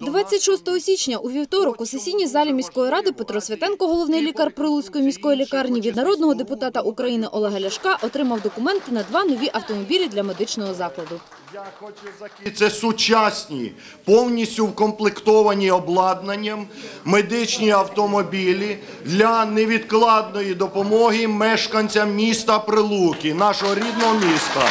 26 січня у вівторок у сесійній залі міської ради Петро Святенко, головний лікар Прилуцької міської лікарні, від народного депутата України Олега Ляшка отримав документи на два нові автомобілі для медичного закладу. І Це сучасні, повністю вкомплектовані обладнанням медичні автомобілі для невідкладної допомоги мешканцям міста Прилуки, нашого рідного міста.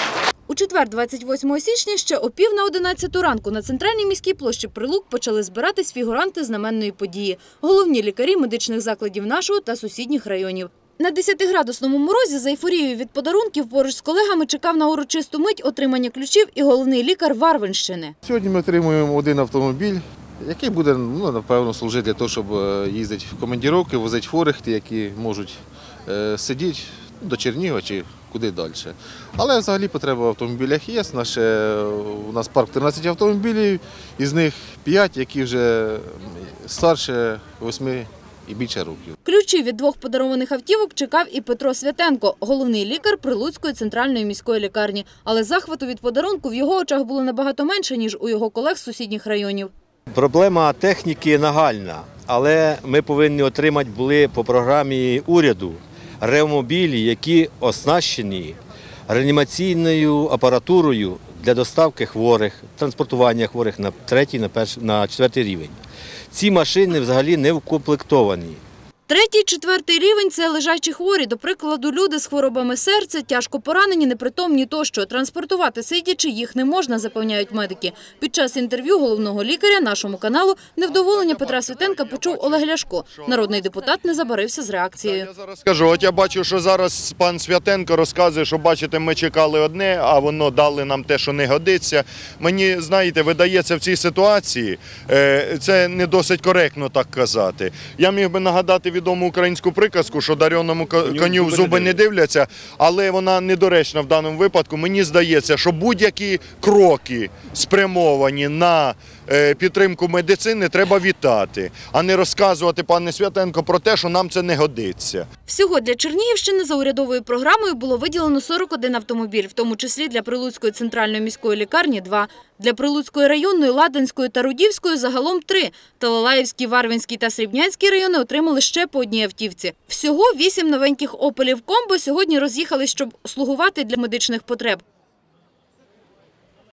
У четвер, 28 січня, ще о пів на 11 ранку на центральній міській площі Прилук почали збиратись фігуранти знаменної події – головні лікарі медичних закладів нашого та сусідніх районів. На 10-градусному морозі за ейфорією від подарунків поруч з колегами чекав на урочисту мить отримання ключів і головний лікар Варвинщини. Сьогодні ми отримуємо один автомобіль, який буде ну, напевно служити для того, щоб е, їздити в командіровки, возити хворих, які можуть е, сидіти до Чернігова чи куди далі. Але взагалі потреба в автомобілях є. Наше, у нас парк 13 автомобілів, із них 5, які вже старше 8 і більше років. Ключі від двох подарованих автівок чекав і Петро Святенко, головний лікар Прилуцької центральної міської лікарні. Але захвату від подарунку в його очах було набагато менше, ніж у його колег з сусідніх районів. Проблема техніки нагальна, але ми повинні отримати були по програмі уряду ревмобілі, які оснащені реанімаційною апаратурою для доставки хворих, транспортування хворих на третій, на перший, на четвертий рівень. Ці машини взагалі не вкомплектовані. Третій, четвертий рівень – це лежачі хворі. До прикладу, люди з хворобами серця, тяжко поранені, непритомні тощо. Транспортувати сидячи їх не можна, запевняють медики. Під час інтерв'ю головного лікаря нашому каналу невдоволення Петра Святенка почув Олег Ляшко. Народний депутат не забарився з реакцією. Зараз скажу, от я бачу, що зараз пан Святенко розказує, що бачите, ми чекали одне, а воно дали нам те, що не годиться. Мені, знаєте, видається в цій ситуації, е, це не досить коректно так казати. Я міг би нагадати відому українську приказку, що дареному коню в зуби не дивляться, але вона недоречна в даному випадку. Мені здається, що будь-які кроки спрямовані на е, підтримку медицини треба вітати, а не розказувати, пане Святенко, про те, що нам це не годиться. Всього для Чернігівщини за урядовою програмою було виділено 41 автомобіль, в тому числі для Прилуцької центральної міської лікарні – два. Для Прилуцької районної, Ладанської та Рудівської загалом три. Талалаївський, Варвинський та Срібнянський райони отримали ще по одній автівці. Всього вісім новеньких «Опелів Комбо» сьогодні роз'їхали, щоб слугувати для медичних потреб.